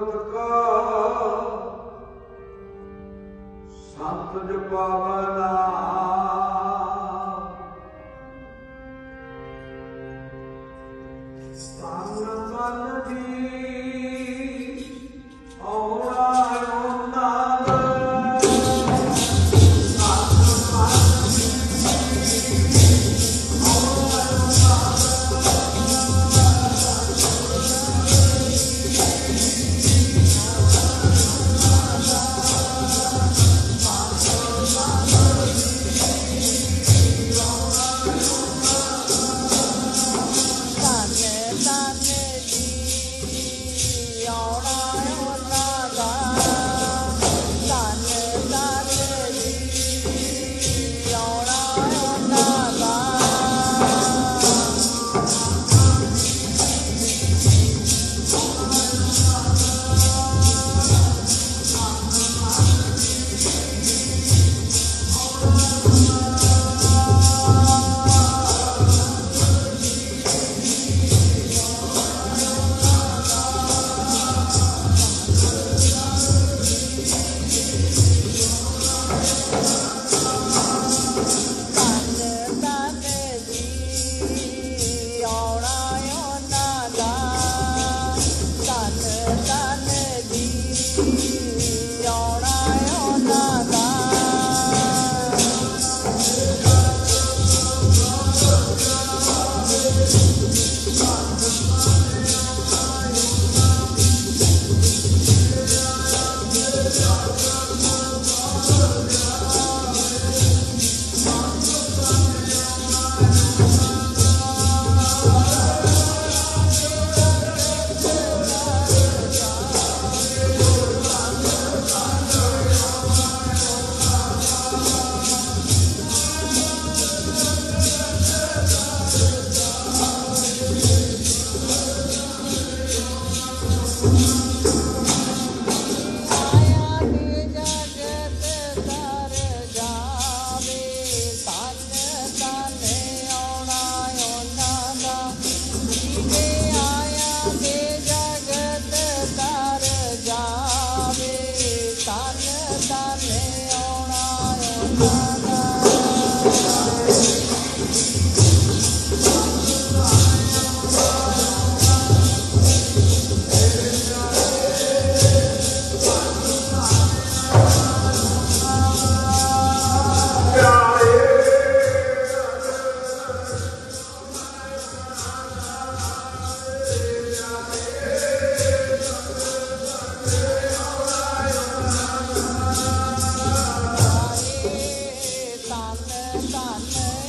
ਦਾਤਾ ਕਾ ਸੰਤ ਜੋ ਪਾਵਨਾ ਮਨ ਜੀ I'm boom. บ้านแล้ว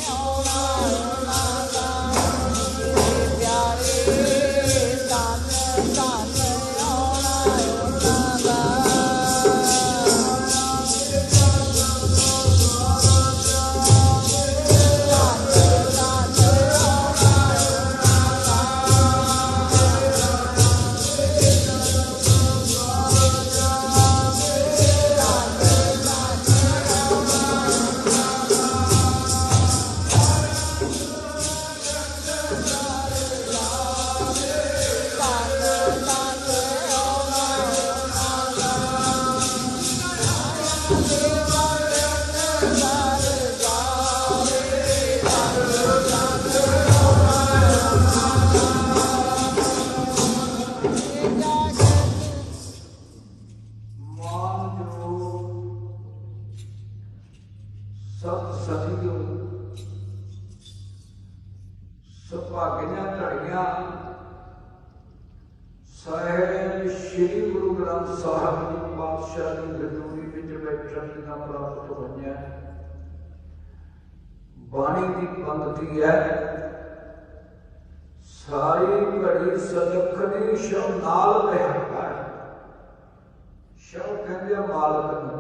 ਸਤ ਸਤਿਗੁਰ ਸੁਭਾਗੀਆਂ ਘੜੀਆਂ ਸਾਹਿਬ ਸ੍ਰੀ ਗੁਰੂ ਗ੍ਰੰਥ ਸਾਹਿਬ ਜੀ ਪਾਤਸ਼ਾਹ ਦੀ ਹਜ਼ੂਰੀ ਵਿੱਚ ਬੈਠਣ ਦੀਆਂ ਪ੍ਰਾਪਤ ਹੋਈਆਂ। ਬਾਣੀ ਦੀ ਪੰਕਤੀ ਹੈ, ਸਾਰੀ ਘੜੀ ਸਦਖਣੀ ਸ਼ੋ ਨਾਲ ਬਿਹਾਰ ਸ਼ੋ ਕਹਿੰਦੇ ਮਾਲਕ ਨੂੰ